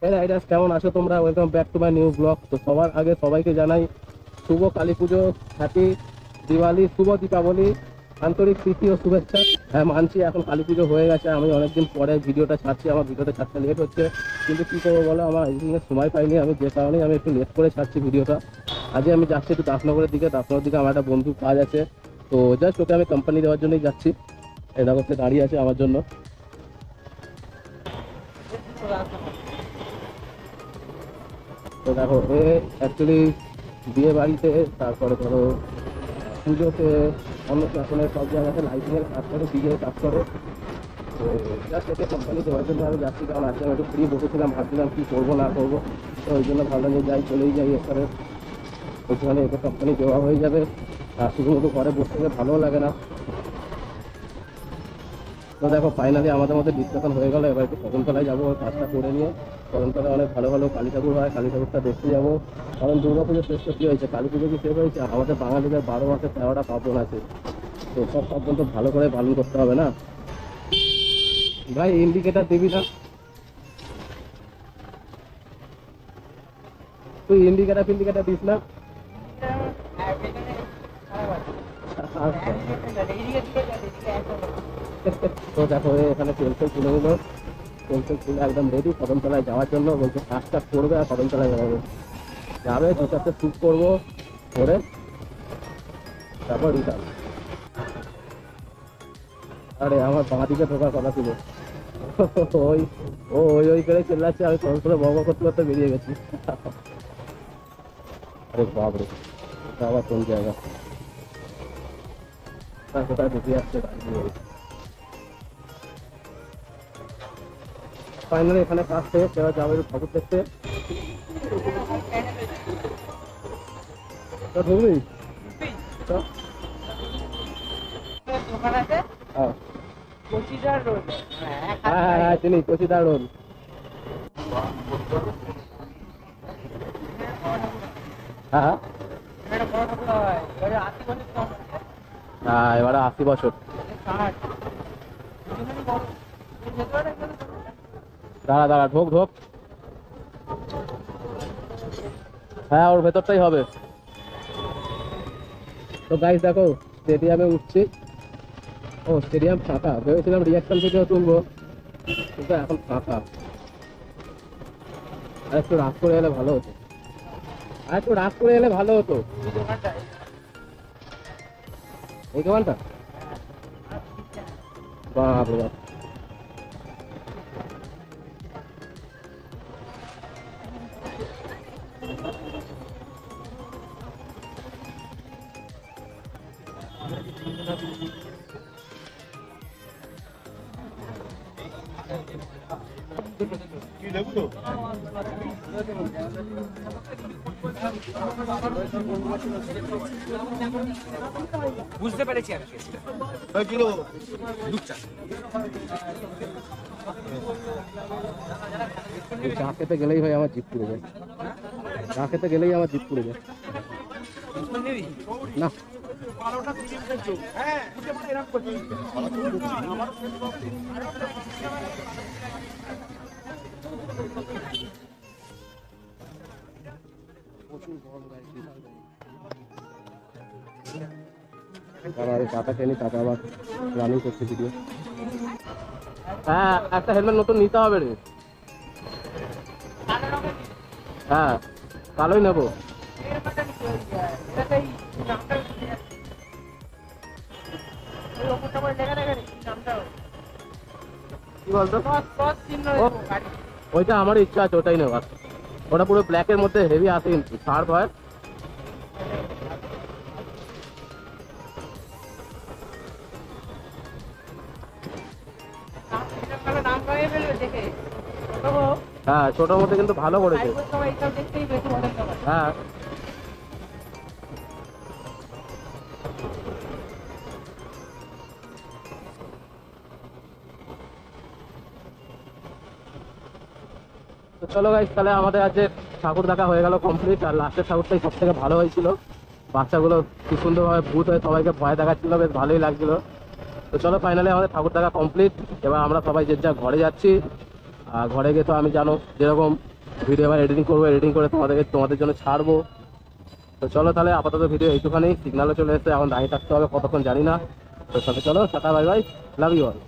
হ্যাঁ রাইডার্স কেমন আছো তোমরা? Welcome back to my new blog তো সবার আগে সবাইকে জানাই শুভ কালী পুজো হ্যাপি দিওয়ালি, শুভ দীপাবলি, আন্তরিক প্রীতি ও শুভেচ্ছা। হ্যাঁ মানছি এখন কালী পুজো হয়ে গেছে। আমি অনেকদিন পরে ভিডিওটা ছাড়ছি, আমার ভিডিওটা ছাড়তে লেট হচ্ছে। কিন্তু কী করব বলো, আমার এদিকে সময় পাইনি। আমি যে কারণে আমি একটু লেট করে ছাড়ছি ভিডিওটা। আজকে আমি যাচ্ছি একটু দাসনগরের দিকে। দাসনগরের দিকে আমার একটা বন্ধু কাজ আছে। তো জাস্ট ওকে আমি কোম্পানি দেওয়ার জন্যই যাচ্ছি। এটা করতে দাঁড়িয়ে আছে আমার জন্য। তো দেখো, এ অ্যাকচুয়ালি বিয়ে বাড়িতে, তারপরে ধরো পুজোতে অন্নপ্রাশনে সব জায়গাতে লাইটিংয়ের কাজ করে ডিজের কাজ করে। কোম্পানি দেওয়ার জন্য আমি যাচ্ছি, কারণ আজকে আমি একটু ফ্রি বসেছিলাম, ভাবছিলাম কী করব, না করব। তো ওই জন্য ভাবলাম যে যাই, চলেই যাই এখানে ওইখানে এতে কোম্পানি দেওয়া হয়ে যাবে। আর শুধুমাত্র ঘরে বসে ভালোও লাগে না। তো দেখো ফাইনালি আমাদের মধ্যে ডিসকাশন হয়ে গেল এবার একটু কদমতলায় যাব কাজটা করে নিয়ে কদমতলায় অনেক ভালো ভালো কালী ঠাকুর হয় কালী ঠাকুরটা দেখতে যাব কারণ দুর্গা পুজোর শেষ তো কী হয়েছে কালী পুজো কি শেষ হয়েছে আমাদের বাঙালিদের বারো মাসে তেরোটা পার্বণ আছে তো সব পার্বণ তো ভালো করে পালন করতে হবে না ভাই ইন্ডিকেটার দিবি না তুই ইন্ডিকেটার ফিন্ডিকেটার দিস না আচ্ছা তো দেখো এখানে পেন্সিল তুলে নিল। পেন্সিল তুলে একদম রেডি কদমতলায় যাওয়ার জন্য বলছে কাজটা করবে আর কদমতলায় যাবে। যাবে, দু চারটে শ্যুট করব, করে তারপর রিটার্ন আরে, আমার বাঁ দিকে ঢোকার কথা ছিল। ওই, ও, ওই ওই করে চেল্লাচ্ছে, আমি ফোন করে বক করতে করতে বেরিয়ে গেছি। আরে এটা আবার কোন জায়গা? কোথায় কোথায় ঢুকে যাচ্ছে ফাইনালি এখানে কাজ থেকে যাবে ঠাকুর দেখতে। আছে হ্যাঁ হ্যাঁ। হ্যাঁ হ্যাঁ হ্যাঁ চিনি কচিদা রোল। হ্যাঁ হয়। এবারে আশি বছর। দাঁড়া দাঁড়া ঢোক ঢোক হ্যাঁ ওর ভেতরটাই হবে। তো গাইস দেখো স্টেডিয়ামে উঠছি। ও স্টেডিয়াম ফাঁকা। ভেবেছিলাম রিয়াকশন ভিডিও তুলবো, কিন্তু এখন ফাঁকা। আর একটু রাত করে এলে ভালো হতো। আর একটু রাত করে এলে ভালো হতো। এই দোকানটা? এই বুঝতে পেরেছি এই চা খেতে গেলেই হয় আমার জিপ পুড়ে যায়। চা খেতে গেলেই আমার জিপ পুড়ে যায়। না। তারা এই চাটা খেয়ে নি তারপর আবার রানিং করছে ভিডিও হ্যাঁ একটা হেলমেট নতুন নিতে হবে রে। হ্যাঁ কালোই নেব। কি বলতো? ওইটা আমার ইচ্ছা আছে ওটাই নেবার। ওটা পুরো ব্ল্যাকের মধ্যে হেভি আসে কিন্তু শার্প হয়। হ্যাঁ ছোটোর মধ্যে কিন্তু ভালো করেছে। হ্যাঁ। চলো গাইস তাহলে আমাদের আজকে ঠাকুর দেখা হয়ে গেল কমপ্লিট আর লাস্টের ঠাকুরটাই সব থেকে ভালো হয়েছিল। বাচ্চাগুলো কি সুন্দরভাবে ভূত হয়ে সবাইকে ভয় দেখাচ্ছিল, বেশ ভালোই লাগছিল। তো চলো ফাইনালি আমাদের ঠাকুর দেখা কমপ্লিট এবার আমরা সবাই যে যা ঘরে যাচ্ছি, আর ঘরে গিয়ে তো আমি জানো যেরকম ভিডিও এবার এডিটিং করব এডিটিং করে তোমাদেরকে, তোমাদের জন্য ছাড়বো। তো চলো তাহলে আপাতত ভিডিও এইটুখানি সিগনালও চলে এসেছে, এখন দাঁড়িয়ে থাকতে হবে, কতক্ষণ জানি না। তো সাথে চলো, tata bye bye love you all